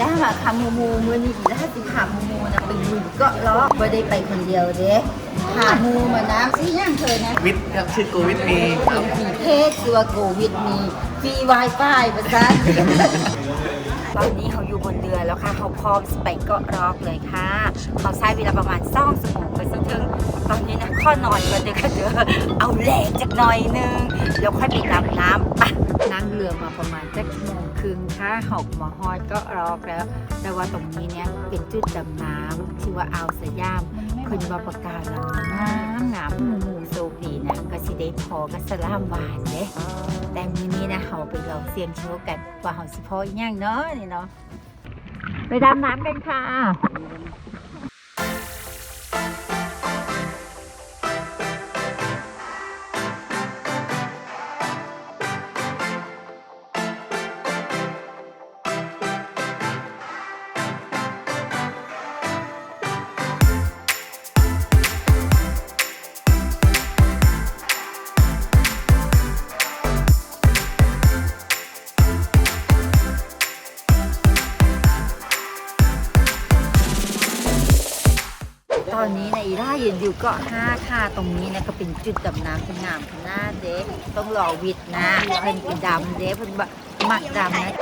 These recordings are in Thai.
พามูมูมือนี้อีแล้วสิพามูมูนะไปลุยเก็ล้อไม่ได้ไปคนเดียวเด้พามูมาน้ำสิย่างเคยนะวิทย์ครับชื่อโกวิทมีครับมีเพศตัวโควิดมีฟรีไวไฟประสานตอนนี้เขาอยู่บนเรือแล้วค่ะ เขาพร้อมสไปเกาะรอกเลยค่ะ เขาใช้เวลาประมาณสองชั่วโมงไปสิถึง ข้อนอนกันเด้อค่ะเด้อเอาแรงจากหน่อยนึงแล้วค่อยไปดำน้ำไปะนั่งเรือมาประมาณจักชั่วโมงครึ่งค่ะหกมาฮอดก็รอกแล้ว แต่ว่าตรงนี้เนี่ยเป็นจุดดำน้ำชื่อว่าอ่าวสยามคุณว่าประกาศลังน้ำหน้ำหมูหมูโซฟีนะก็สิได้พอกับสลามหวานเด้แต่มื้อนี้นะเราไปลองเสี่ยงโชว์กันว่าเราสิพออีกอย่างเนาะนี่เนาะไปดำน้ำกันค่ะ ตอนนี้ในอีร่ายืนอยู่เกาะห้าค่ะตรงนี้นะก็เป็นจุดดำน้ำที่งามขนาเด๊ต้องรอวิทย์นะเพิ่นเป็นดำเด๊เพิ่นบะมักดำนะ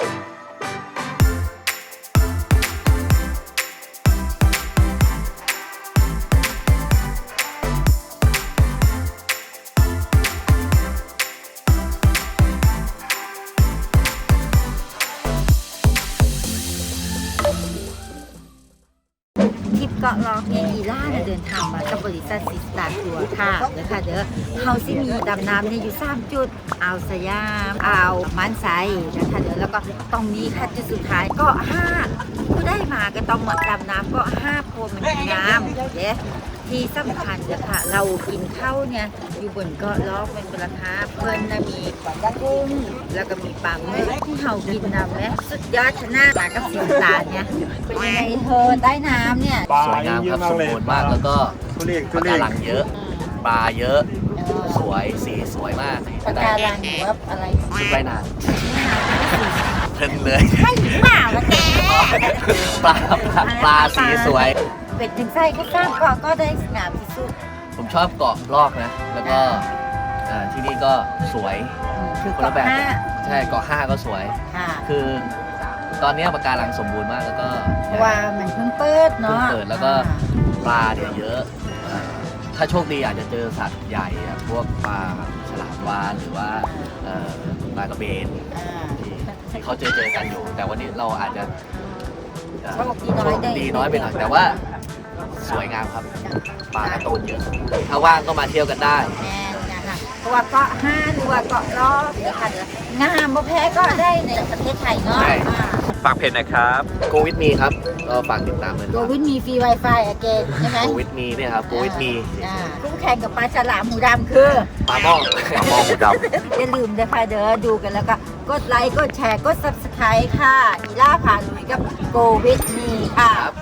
เกาะลอกเนี่ยอีล่าเดินทางมากับบริษัทซิสตาทัวร์ค่ะเด้อค่ะเด้อเขาสิมีดำน้ำเนี่ยอยู่3จุดอ่าวสยามอ่าวมันไซนะคะเด้อแล้วก็ตรงนี้ค่ะจุดสุดท้ายเก็ห้าผู้ได้มาก็ต้องมาดำน้ำเก็ห้าโพมันน้ำเด้ที่สำคัญเด้อค่ะเรากินข้าวเนี่ยอยู่บนเกาะล้อกเป็นราคาเพิ่นนะมีกุ้งแล้วก็มีปลาหมึกที่เฮากินนะแม่สุดยอดชนะมากับสินตาเนี่ยเป็นยังไงเธอใต้น้ำเนี่ยสวยงามครับสมบูรณ์มากแล้วก็ทุเรียนปทุะเรียกานรังเยอะ ปลาเยอะ สวยสีสวยมากปากการังหรือว่าอะไรชุดว่ายน้ำเพลินเลยไม่เปล่าละแกปลาปลาปลาสีสวย เป็ดถึงไส้ก็ทราบก็ก็ได้สงามที่สุด ผมชอบเกาะลอกนะ แล้วก็อ่าที่นี่ก็สวย คือคนละแบบห้า ใช่เกาะห้าก็สวย ค่ะคือตอนนี้ปะการังสมบูรณ์มากแล้วก็ เพราะว่ามันเพิ่งเปิดเนาะเพิ่งเปิดแล้วก็ ปลาเนี่ยเยอะอ่าถ้าโชคดีอาจจะเจอสัตว์ใหญ่อะพวกปลาฉลามวาฬหรือว่าเอ่อปลากระเบนอ่า ที่ที่เขาเจอเจอกันอยู่ แต่วันนี้เราอาจจะเอ่อโชคดีน้อยได้ โชคดีน้อยไปหน่อยแต่ว่า สวยงามครับปลาการะตูนเยอะถ้าว่างก็มาเที่ยวกันได้ แน่นะคะเพราะว่าเกาะห้าหรือว่าเกาะล้อเดี๋ยวค่ะเดี๋ยวงามบ่แพ้ก็ได้ในประเทศไทยเนาะใช่ อ่าฝากเพจนะครับโควิดมีครับ ก็ฝากติดตามเลยนะโกครับวิดมีฟรี Wi-Fi อะเกนใช่ไหมโควิดมีเนี่ยครับโควิดมีอ่าคู่แข่งกับปลาฉลามหมูดำคือ ปลาหม้อปลาหม้อหมูดอย่าลืมนะคะเด้อดูกันแล้วก็กดไลค์ กดแชร์ กด subscribe ค่ะอีล่าผ่านลุยกับโกวิดนี่ค่ะำครับ